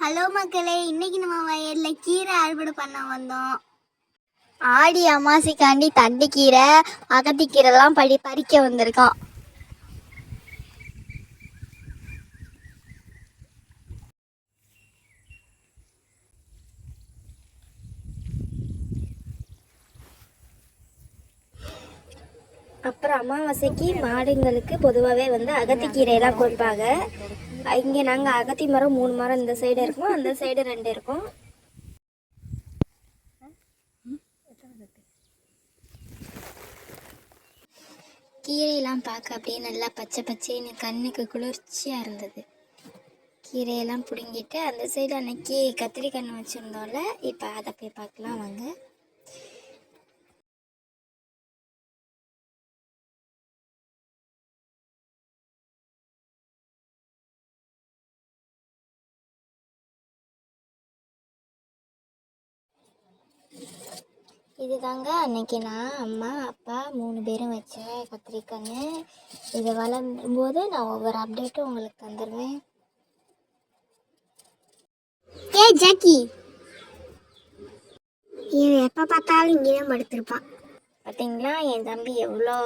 Hello மக்களே இன்னைக்கு நம்ம வயல்ல கீரை அறுவடை பண்ண வந்தோம். ஆடி அமாசைக்காண்டி தண்டுக்கீரை அகத்திக்கீரைலாம் படி பறிக்க வந்திருக்கோம். அப்புறம் அமாவாசைக்கு மாடுங்களுக்கு பொதுவாகவே வந்து அகத்திக்கீரையெல்லாம் கொடுப்பாங்க. இங்கே நாங்கள் அகத்தி மரம் மூணு மரம் இந்த சைடு இருக்கும் அந்த சைடு ரெண்டு இருக்கும். கீரையெல்லாம் பார்க்க அப்படியே நல்லா பச்சை பச்சைன்னு கண்ணுக்கு குளிர்ச்சியாக இருந்தது. கீரையெல்லாம் பிடுங்கிட்டு அந்த சைடு அன்னைக்கு கத்திரிக்கன்று வச்சுருந்தோம்ல இப்போ அதை போய் பார்க்கலாம் வாங்க. இது தாங்க அன்னைக்கு நான் அம்மா அப்பா மூணு பேரும் வச்ச கத்திரிக்கன்று இது வளரும்போது நான் ஒவ்வொரு அப்டேட்டும் உங்களுக்கு தந்துடுவேன் ஏ ஜாக்கி. இவன் எப்போ பார்த்தாலும் இங்கே தான் படுத்திருப்பான். பார்த்தீங்களா என் தம்பி எவ்வளோ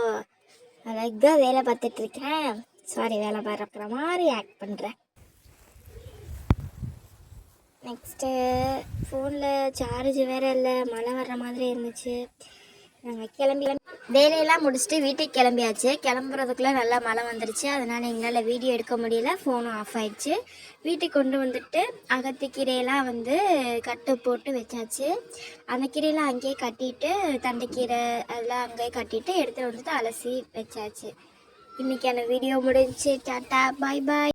அழகாக வேலை பார்த்துட்டு இருக்கேன். சாரி வேலை பார்க்குற மாதிரி ஆக்ட் பண்ணுறேன் நெக்ஸ்ட்டு ஃபோனில் சார்ஜ் வேறு இல்லை மழை வர்ற மாதிரி இருந்துச்சு. நாங்கள் கிளம்பி வேலையெல்லாம் முடிச்சுட்டு வீட்டுக்கு கிளம்பியாச்சு. கிளம்புறதுக்குள்ளே நல்லா மழை வந்துருச்சு. அதனால் எங்களால் வீடியோ எடுக்க முடியல ஃபோனும் ஆஃப் ஆயிடுச்சு. வீட்டுக்கு கொண்டு வந்துட்டு அகத்துக்கீரையெல்லாம் வந்து கட்டு போட்டு வச்சாச்சு. அந்த கீரையெல்லாம் அங்கேயே கட்டிட்டு தண்டைக்கீரை அதெல்லாம் அங்கேயே கட்டிட்டு எடுத்து வந்துட்டு அலசி வச்சாச்சு. இன்றைக்கான வீடியோ முடிஞ்சு டாட்டா பாய் பாய்